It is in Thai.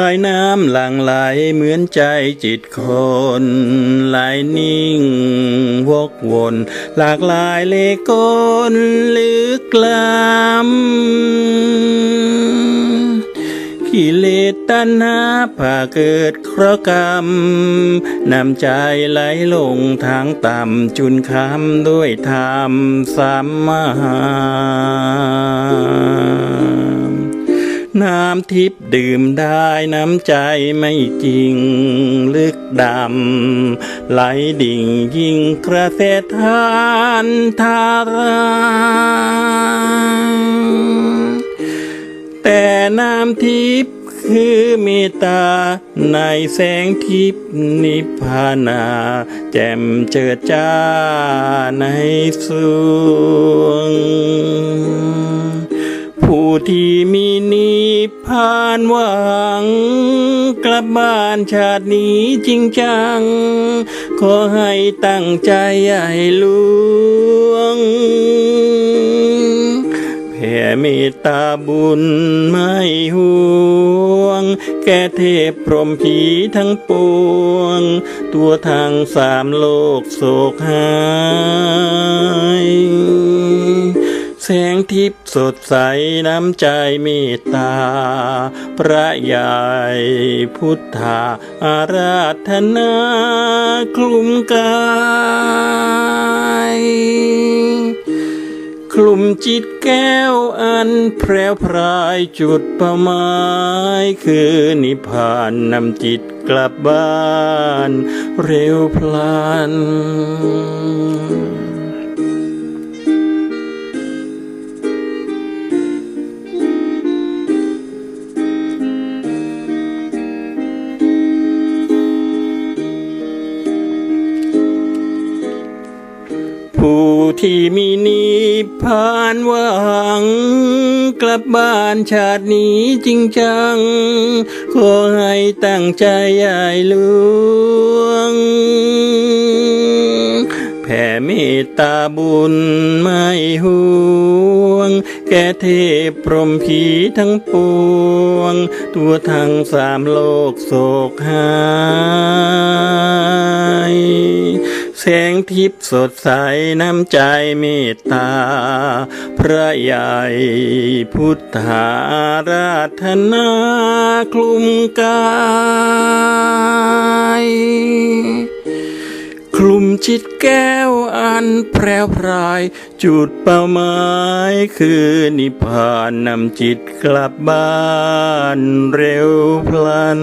ายน้ำหลั่งไหลเหมือนใจจิตคนไหลนิ่ง วกวน หลากหลายเลกลลึกล้ำกิเลสตัณหาผ่าเกิดเคราะกรรมนำใจไหลลงทางต่ำจุนคำด้วยธรรมสัมมา น้ำทิพดื่มได้น้ำใจไม่จริงลึกดำ ไหลดิ่งยิ่งกระเสทานทาราแต่น้ำทิพคือเมตตาในแสงทิพนิพพานา แจ่มเจิดจ้าในสวง ที่มีนิพพานหวัง กลับบ้านชาตินี้จริงจัง ขอให้ตั้งใจใหญ่ลวง แผ่เมตตาบุญไม่ห่วง แก่เทพพรหมผีทั้งปวง ตัวทางสามโลกโศกหาย แสงทิพย์สดใสน้ำใจเมตตา พระใหญ่พุทธาอาราธนาคลุมกายคลุมจิตแก้วอันแพรวพรายจุดป้าหมายคือนิพพานนำจิตกลับบ้านเร็วพลัน ผู้ที่มีนิพพานหวัง กลับบ้านชาตินี้จริงจัง ขอให้ตั้งใจใหญ่หลวง แผ่เมตตาบุญไม่ห่วง แก่เทพพรหมผีทั้งปวง ตัวทั้งสามโลกโศกหา แสงทิพย์สดใสน้ำใจเมตตา พระใหญ่พุทธาราธนาคลุมกายคลุมจิตแก้วอันแพรวพราย จุดเป้าหมายคือนิพพานนำจิตกลับบ้านเร็วพลัน